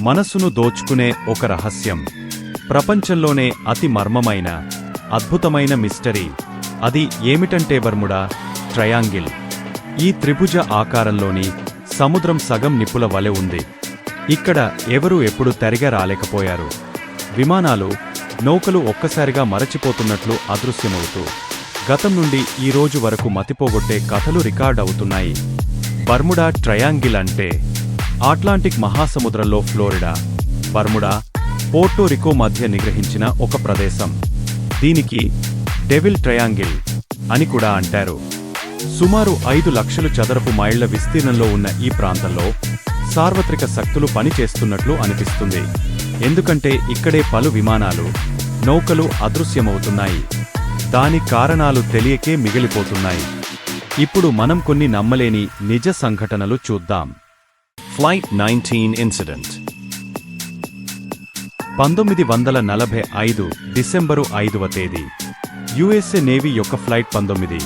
మనసును దోచుకునే ఒక రహస్యం. ప్రపంచంలోనే అతి మర్మమైన అద్భుతమైన మిస్టరీ. అది ఏమిటంటే బర్ముడా ట్రయాంగిల్. ఈ త్రిభుజ ఆకారంలోని సముద్రం సగం నిపుల వలె ఉంది. ఇక్కడ ఎవరూ ఎప్పుడు తెరగ రాలేకపోయారు. విమానాలు నౌకలు ఒక్కసారిగా మరచిపోతున్నట్లు అదృశ్యమవుతూ గతం నుండి ఈ రోజు వరకు మతిపోగొట్టే కథలు రికార్డ్ అవుతున్నాయి బర్ముడా ట్రయాంగిల్ అంటే అట్లాంటిక్ మహాసముద్రంలో ఫ్లోరిడా బర్ముడా పోర్టోరికో మధ్య నిగ్రహించిన ఒక ప్రదేశం. దీనికి డెవిల్ ట్రయాంగిల్ అని కూడా అంటారు. సుమారు ఐదు లక్షలు చదరపు మైళ్ళ విస్తీర్ణంలో ఉన్న ఈ ప్రాంతంలో సార్వత్రిక శక్తులు పనిచేస్తున్నట్లు అనిపిస్తుంది. ఎందుకంటే ఇక్కడే పలు విమానాలు నౌకలు అదృశ్యమవుతున్నాయి. దాని కారణాలు తెలియకే మిగిలిపోతున్నాయి. ఇప్పుడు మనం కొన్ని నమ్మలేని నిజ సంఘటనలు చూద్దాం. Flight nineteen incident. పంతొమ్మిది వందల నలభై ఐదు డిసెంబరు ఐదవ తేదీ. యుఎస్ఏ నేవీ యొక్క ఫ్లైట్ పంతొమ్మిది.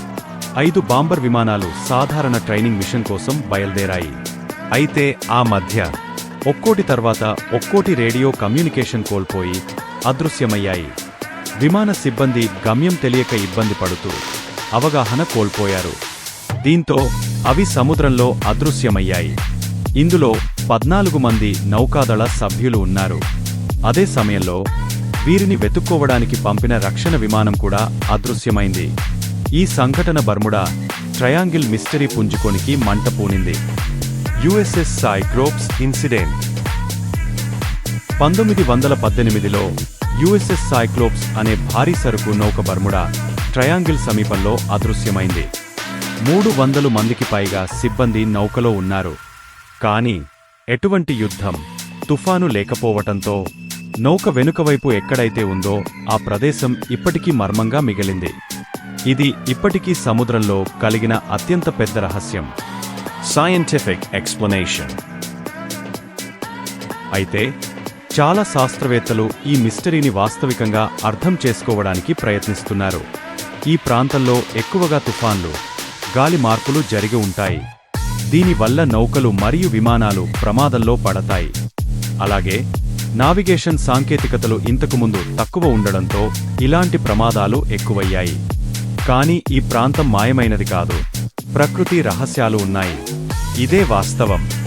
ఐదు బాంబర్ విమానాలు సాధారణ ట్రైనింగ్ మిషన్ కోసం బయలుదేరాయి. అయితే ఆ మధ్య ఒక్కోటి తర్వాత ఒక్కోటి రేడియో కమ్యూనికేషన్ కోల్పోయి అదృశ్యమయ్యాయి. విమాన సిబ్బంది గమ్యం తెలియక ఇబ్బంది పడుతూ అవగాహన కోల్పోయారు. దీంతో అవి సముద్రంలో అదృశ్యమయ్యాయి. ఇందులో పద్నాలుగు మంది నౌకాదళ సభ్యులు ఉన్నారు. అదే సమయంలో వీరిని వెతుక్కోవడానికి పంపిన రక్షణ విమానం కూడా అదృశ్యమైంది. ఈ సంఘటన బర్ముడా ట్రయాంగిల్ మిస్టరీ పుంజుకోనికి మంట పూనింది యుఎస్ఎస్ సైక్రోప్స్ ఇన్సిడెంట్. పంతొమ్మిది వందల పద్దెనిమిదిలో యుఎస్ఎస్ సైక్లోప్స్ అనే భారీ సరుకు నౌక బర్ముడా ట్రయాంగిల్ సమీపంలో అదృశ్యమైంది. మూడు వందలు మందికి పైగా సిబ్బంది నౌకలో ఉన్నారు. కాని ఎటువంటి యుద్ధం తుఫాను లేకపోవటంతో నౌక వెనుకవైపు ఎక్కడైతే ఉందో ఆ ప్రదేశం ఇప్పటికీ మర్మంగా మిగిలింది. ఇది ఇప్పటికీ సముద్రంలో కలిగిన అత్యంత పెద్ద రహస్యం. సైంటిఫిక్ ఎక్స్ప్లనేషన్ అయితే చాలా శాస్త్రవేత్తలు ఈ మిస్టరీని వాస్తవికంగా అర్థం చేసుకోవడానికి ప్రయత్నిస్తున్నారు. ఈ ప్రాంతంలో ఎక్కువగా తుఫాన్లు గాలి మార్పులు జరిగి ఉంటాయి. దీనివల్ల నౌకలు మరియు విమానాలు ప్రమాదంలో పడతాయి. అలాగే నావిగేషన్ సాంకేతికతలు ఇంతకుముందు తక్కువ ఉండడంతో ఇలాంటి ప్రమాదాలు ఎక్కువయ్యాయి. కానీ ఈ ప్రాంతం మాయమైనది కాదు. ప్రకృతి రహస్యాలు ఉన్నాయి. ఇదే వాస్తవం.